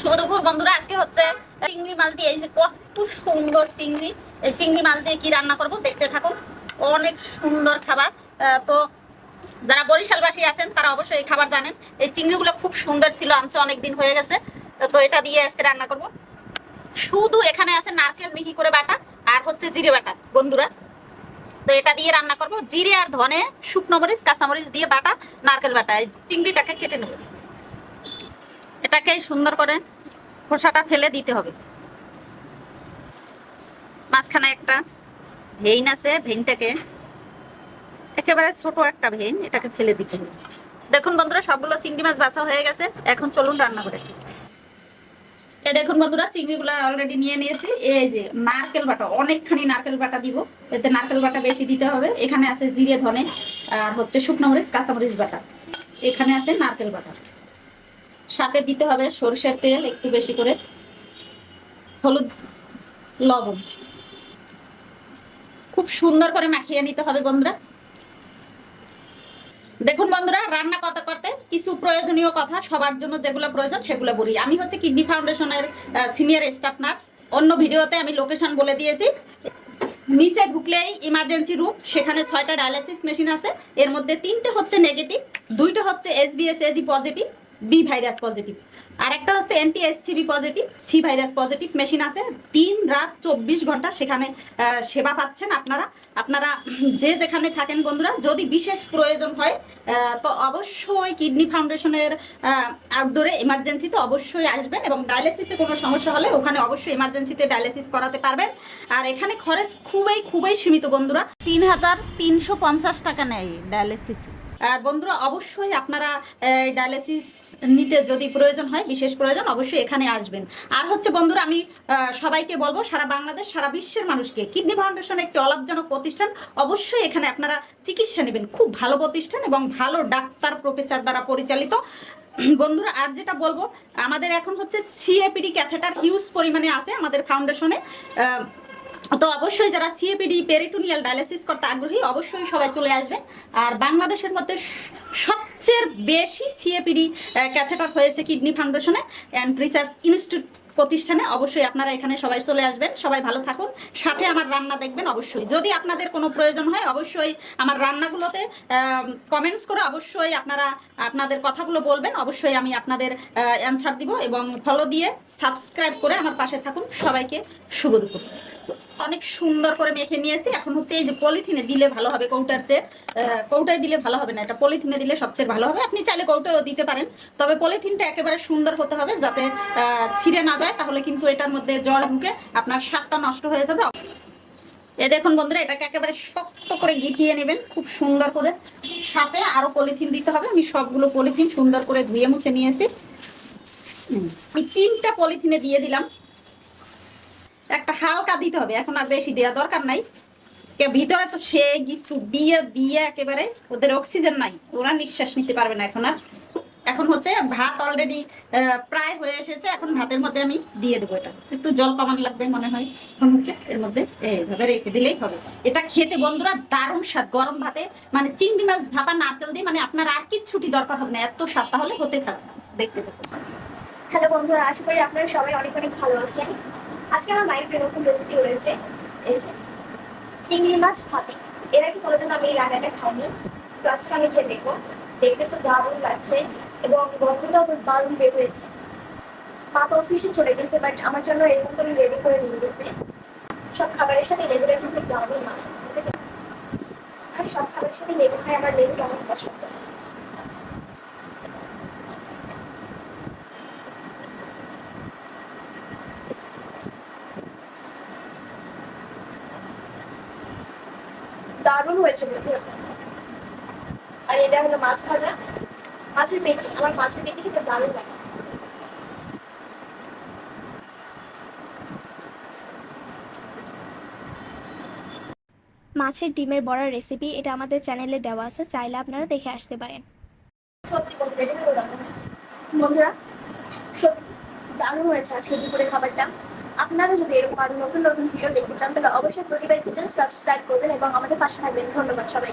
সুমধুপুর বন্ধুরা, আজকে হচ্ছে চিংড়ি মাছ দিয়ে, এই যে কত সুন্দর চিংড়ি, এই চিংড়ি মাছ দিয়ে কি রান্না করব দেখতে থাকুন। অনেক সুন্দর খাবার। তো যারা বরিশালবাসী আছেন, তারা অবশ্যই এই খাবার জানেন। এই চিংড়িগুলো খুব সুন্দর ছিল, আনছে অনেক দিন হয়ে গেছে। তো এটা দিয়ে আজকে রান্না করব। শুধু এখানে আছে নারকেল মিহি করে বাটা আর হচ্ছে জিরে বাটা, বন্ধুরা। তো এটা দিয়ে রান্না করব। জিরে আর ধনে, শুকনো মরিচ কাঁচামরিচ দিয়ে বাটা, নারকেল বাটা, এই চিংড়িটাকে কেটে নেব। এটাকে সুন্দর করে খোসাটা ফেলে দিতে হবে। মাঝখানে একটা ভেইন আছে, ভেইনটাকে একেবারে ছোট একটা ভেইন, এটাকে ফেলে দিতে হবে। দেখুন বন্ধুরা, সবগুলো চিংড়ি মাছ বাছা হয়ে গেছে। এখন চলুন রান্না করে। এই দেখুন বন্ধুরা, চিংড়িগুলো অলরেডি নিয়ে নিয়েছি। এই যে নারকেল বাটা, অনেকখানি নারকেল বাটা দিব। এতে নারকেল বাটা বেশি দিতে হবে। এখানে আছে জিরে ধনে আর হচ্ছে শুকনো মরিচ, কাঁচামরিচ বাটা। এখানে আছে নারকেল বাটা। সাথে দিতে হবে সরষের তেল একটু বেশি করে। হলুদ, লবণ। খুব সুন্দর করে মাখিয়ে নিতে হবে বন্ধুরা। দেখুন বন্ধুরা, রান্না করতে করতে কিছু প্রয়োজনীয় কথা সবার জন্য যেগুলো প্রয়োজন সেগুলো বলি। আমি হচ্ছে কিডনি ফাউন্ডেশনের সিনিয়র স্টাফ নার্স। অন্য ভিডিওতে আমি লোকেশন বলে দিয়েছি। নিচে ঢুকলেই ইমার্জেন্সি রুম, সেখানে ছয়টা ডায়ালিসিস মেশিন আছে। এর মধ্যে তিনটে হচ্ছে নেগেটিভ, দুইটা হচ্ছে SBS AG positive. B virus positive আর একটা হচ্ছে anti SCB positive C virus positive machine আছে। তিন রাত, চব্বিশ ঘণ্টা সেখানে সেবা পাচ্ছেন আপনারা। আপনারা যে যেখানে থাকেন বন্ধুরা, যদি বিশেষ প্রয়োজন হয় তো অবশ্যই কিডনি ফাউন্ডেশনের আউটডোরে এমার্জেন্সিতে অবশ্যই আসবেন এবং ডায়ালিসিসে কোনো সমস্যা হলে ওখানে অবশ্যই এমার্জেন্সিতে ডায়ালিসিস করাতে পারবেন। আর এখানে খরচ খুবই খুবই সীমিত বন্ধুরা। তিন হাজার তিনশো পঞ্চাশ টাকা নেয় ডায়ালিসিসে আর বন্ধুরা, অবশ্যই আপনারা ডায়ালিসিস নিতে যদি প্রয়োজন হয়, বিশেষ প্রয়োজন, অবশ্যই এখানে আসবেন। আর হচ্ছে বন্ধুরা, আমি সবাইকে বলব, সারা বাংলাদেশ, সারা বিশ্বের মানুষকে, কিডনি ফাউন্ডেশন একটি অলাভজনক প্রতিষ্ঠান, অবশ্যই এখানে আপনারা চিকিৎসা নেবেন। খুব ভালো প্রতিষ্ঠান এবং ভালো ডাক্তার, প্রফেসর দ্বারা পরিচালিত। বন্ধুরা, আর যেটা বলব, আমাদের এখন হচ্ছে সিএপিডি ক্যাথেটার হিউজ পরিমাণে আছে আমাদের ফাউন্ডেশনে তো অবশ্যই যারা সিএপিডি পেরিটোনিয়াল ডায়ালিসিস করতে আগ্রহী, অবশ্যই সবাই চলে আসবেন। আর বাংলাদেশের মধ্যে সবচেয়ে বেশি সিএপিডি ক্যাথেটার হয়েছে কিডনি ফাউন্ডেশনে অ্যান্ড রিসার্চ ইনস্টিটিউট প্রতিষ্ঠানে। অবশ্যই আপনারা এখানে সবাই চলে আসবেন। সবাই ভালো থাকুন। সাথে আমার রান্না দেখবেন অবশ্যই। যদি আপনাদের কোনো প্রয়োজন হয়, অবশ্যই আমার রান্নাগুলোতে কমেন্টস করে অবশ্যই আপনারা আপনাদের কথাগুলো বলবেন। অবশ্যই আমি আপনাদের অ্যান্সার দিব এবং ফলো দিয়ে সাবস্ক্রাইব করে আমার পাশে থাকুন। সবাইকে শুভ দুপুর। অনেক সুন্দর করে মেখে নিয়েছি। এখন হচ্ছে এই যে পলিথিনে দিলে ভালো হবে কৌটার চেয়ে কৌটায় দিলে ভালো হবে না। এটা পলিথিনে দিলে সবচেয়ে ভালো হবে। আপনি চাইলে কৌটাও দিতে পারেন। তবে পলিথিনটা একেবারে সুন্দর হতে হবে যাতে ছিঁড়ে না যায়। তাহলে কিন্তু এটার মধ্যে জল ঢুকে আপনার স্বাদটা নষ্ট হয়ে যাবে। এ দেখুন বন্ধুরা, এটাকে একেবারে শক্ত করে গিঠিয়ে নেবেন। খুব সুন্দর করে। সাথে আরও পলিথিন দিতে হবে। আমি সবগুলো পলিথিন সুন্দর করে ধুয়ে মুছে নিয়েছি। আমি তিনটা পলিথিনে দিয়ে দিলাম। একটা হালকা দিতে হবে, এখন আর বেশি দেওয়া দরকার নাই। ভিতরে তো সে কিছু দিয়ে দিয়ে একেবারে ওদের অক্সিজেন নাই। ওরা নিঃশ্বাস নিতে পারবে না এখন আর। এখন হচ্ছে ভাত অলরেডি প্রায় হয়ে এসেছে, এখন ভাতের মধ্যে আমি দিয়ে দেবো এটা। একটু জল কমান লাগবে মনে হয়। এখন হচ্ছে এর মধ্যে এইভাবে রেখে দিলেই হবে। এটা খেতে বন্ধুরা দারুণ স্বাদ, গরম ভাতে। মানে চিংড়ি মাছ ভাপা নারকেল দিয়ে মানে আপনার আর কি ছুটি দরকার হবে না। এত স্বাদ, তাহলে হতে থাকবে দেখতে থাকুন। হ্যালো বন্ধুরা, আশা করি আপনারা সবাই অনেক অনেক ভালো আছেন। আজকে আমার মায়ের নতুন রেসিপি রয়েছে। এই যে, চিংড়ি মাছ ভাতে। এর আগে কোনোদিন আমি এই রান্নাটা খাইনি। তো আজকে আমি খেয়ে দেখব। দেখতে তো দারুণ লাগছে এবং গন্ধটাও তো দারুণ বের হয়েছে। মা তো অফিসে চলে গেছে বাট আমার জন্য এরকম করে রেডি করে নিয়ে গেছে। সব খাবারের সাথে লেবুটা কিন্তু দারুণ মানে ঠিক আছে? আর সব খাবারের সাথে লেবু খাই আমার লেবুটা অনেক পছন্দ? দারুণ হয়েছে বন্ধুরা আর এটা হলো মাছ ভাজা। মাছের পেটি আমার মাছের পেটি খেতে দারুণ লাগে। মাছের ডিমের বড়ার রেসিপি এটা আমাদের চ্যানেলে দেওয়া আছে চাইলে আপনারা দেখে আসতে পারেন। বন্ধুরা সত্যি দারুণ হয়েছে আজকে দুপুরে খাবারটা। আপনারা যদি এরকম আরও নতুন নতুন ভিডিও দেখতে চান, তাহলে অবশ্যই প্রতিবার কিচেন সাবস্ক্রাইব করবেন এবং আমাদের পাশে থাকবেন। ধন্যবাদ সবাই